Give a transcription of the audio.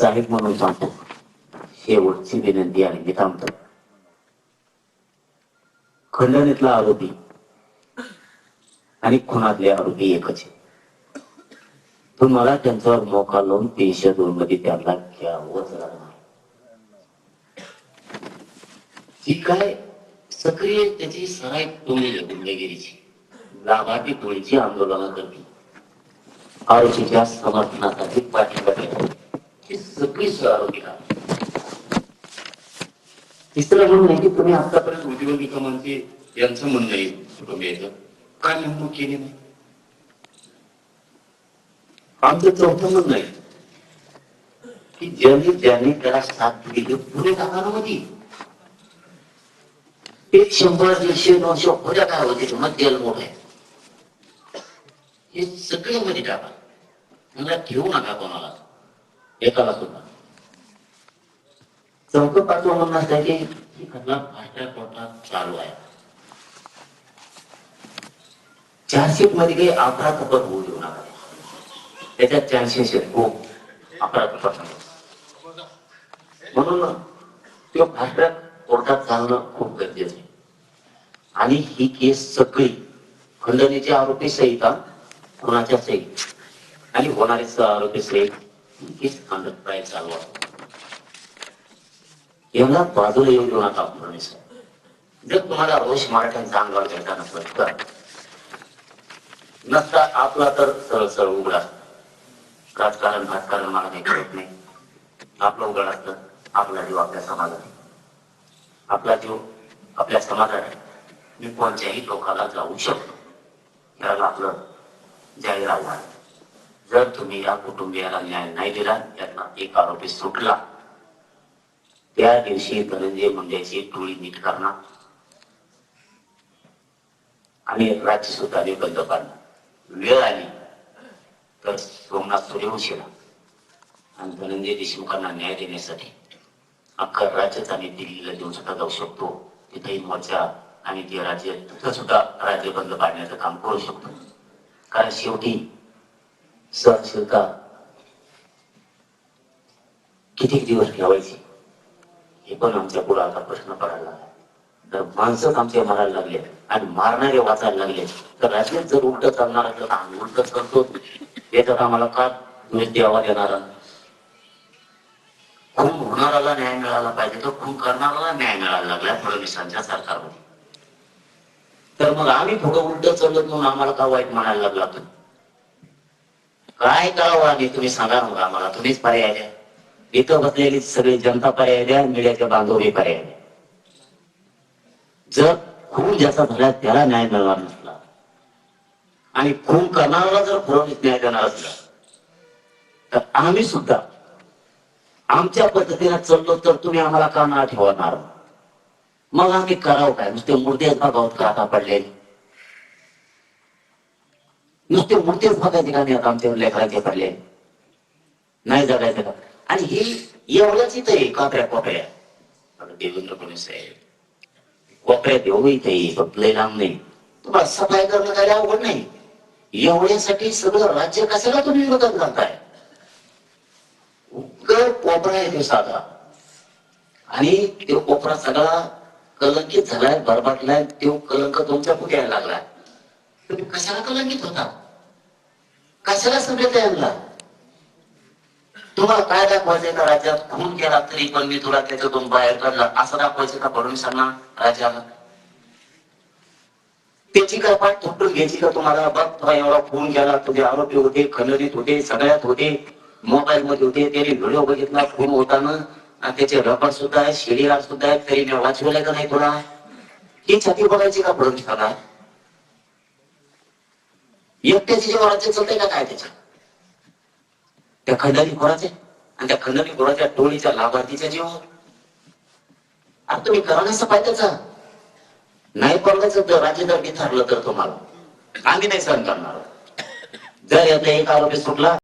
साहेब म्हणून सांगतो शेवटची विनंती आणि मी थांबतो खंडणीतला आरोपी आणि खुनातले आरोपी एकच आहे तुम्हाला त्यांच्यावर मोका लावून तीनशे दोन मध्ये त्यांना घ्यावंच लागणार जी काय सक्रिय त्याची सराय टोळी गुंडगिरीची लाभार्थी टोळीची आंदोलनं करते आरोपीच्या समर्थनासाठी पाठिंबा देतो ही सगळी आरोपी तिसरं म्हणून नाही की तुम्ही आतापर्यंत उज्ज्वल निकमांचे यांचं म्हणणं आहे कुटुंबियाचं काय नेमणूक केली नाही? आमचं चौथं म्हणणं आहे की ज्यांनी ज्यांनी त्याला साथ दिली पुढे टाकामध्ये एक शंभर दीडशे नऊशे पुढे काय होते तेल मोठ आहे. हे सगळं मध्ये टाका. मला ठेवू नका कोणाला. एकाला सुद्धा. चौक पाचवं म्हणून असतं की ही घटना फास्ट्या कोर्टात चालू आहे. चार्जशीटमध्ये काही अपराध कपट होऊ देऊ नका. त्याच्यात चान्सेस हो अपराध कपट म्हणून तो फास्ट्या कोर्टात चालणं खूप गरजेचं आहे. आणि ही केस सगळी खंडणीचे आरोपी सहित कोणाच्या खुनाच्या सहित? आणि होणारे आरोपी सहित ही केस खंडत प्राय एवढा यांना बाजूला येऊ देऊ नका फडणवीस जर तुम्हाला रोष मराठ्यांचा अंगावर घ्यायचा नसलं तर नसता आपला तर सरळ सरळ उघडा. राजकारण राजकारण मला काही कळत नाही. आपलं उघड असतं आपला जीव आपल्या समाजात आपला जीव आपल्या समाजात मी कोणत्याही लोकाला जाऊ शकतो. याला आपलं जाहीर आव्हान जर तुम्ही या कुटुंबियाला न्याय नाही दिला त्यांना एक आरोपी सुटला. त्या दिवशी धनंजय मुंडेची टोळी नीट करणार. आणि राज्य सुद्धा बंद पाडणार. वेळ आली तर सोमनाथ सूर्यवंशीला आणि धनंजय देशमुखांना न्याय देण्यासाठी अख्खा राज्यात आणि दिल्लीला देऊन सुद्धा जाऊ शकतो. तिथेही मोर्चा आणि ते राज्य तिथं सुद्धा राज्य बंद पाडण्याचं काम करू शकतो. कारण शेवटी सहनशीलता किती दिवस ठेवायची? हे पण आमच्या पुढे आता प्रश्न पडायला तर माणसंच आमचे मारायला लागले आणि मारणारे वाचायला लागले तर राज्यात जर उलट चालणार असेल तर आम्ही उलट करतो याच्यात आम्हाला का द्वेष द्यावा देणारा खून होणाराला न्याय मिळाला पाहिजे तर खून करणाराला न्याय मिळायला लागला फडणवीसांच्या सरकारमध्ये. तर मग आम्ही थोडं उलट चालत म्हणून आम्हाला का वाईट म्हणायला लागला तर काय करावं आणि तुम्ही सांगा मग आम्हाला. तुम्हीच पर्याय द्या. इथं बसलेली सगळी जनता पर्याय द्या मीडियाचे बांधवही पर्याय द्या. जर खून ज्याचा झाला त्याला न्याय मिळणार नसला आणि खून करणाऱ्याला जर फडणवीस न्याय देणार असला तर आम्ही सुद्धा आमच्या पद्धतीने चललो तर तुम्ही आम्हाला का ना ठेवणार. मग आम्ही करावं काय? नुसते मूर्तीच बघावत का आता पडलेली. नुसते मूर्तीच बघायचे का नाही आता आमच्या लेकरांचे पडले? नाही जगायचं का? आणि ही एवढंच इथं आहे कापऱ्या कोपऱ्या. देवेंद्र फडणवीस साहेब कोपऱ्यात एवढं इथे आहे, फक्त लय लांब नाही. तुम्हाला सफाई करणं काय अवघड नाही. एवढ्यासाठी सगळं राज्य कशाला तुम्ही विरोधात घालताय उग्र कोपरा आहे तो साधा. आणि तो कोपरा सगळा कलंकित झालाय बरबाटलाय तो कलंक तुमच्यापुढे यायला लागलाय. तुम्ही कशाला कलंकित होता? कशाला सभ्यता यांना? तुम्हाला काय दाखवायचंय का राज्यात खून केला तरी पण मी तुला त्याच्यातून बाहेर काढला. असं दाखवायचं का फडणवीसांना राज्याला? त्याची काय पाठ थोपटून घ्यायची का तुम्हाला? बघ तुला एवढा फोन गेला तुझे आरोपी होते खंडरीत होते सगळ्यात होते मोबाईल मध्ये होते त्याने व्हिडिओ बघितला फोन होताना. आणि त्याचे रबर सुद्धा आहे शिडीगार सुद्धा आहे तरी मी वाचवलंय का नाही तुला? ही छाती बघायची का फडणवीसाला एकट्याचे जेव्हा राज्य चालतंय का काय त्याच्या? त्या खंडारी खोराचे? आणि त्या खंडारी खोराच्या टोळीच्या लाभार्थीच्या जीवावर? आता तुम्ही करा नसं पाहिजेचा नाही परवायचं तर राज्य जर ठरलं तर तुम्हाला. आम्ही नाही सहन करणार. जर यातला एक आरोपी सुटला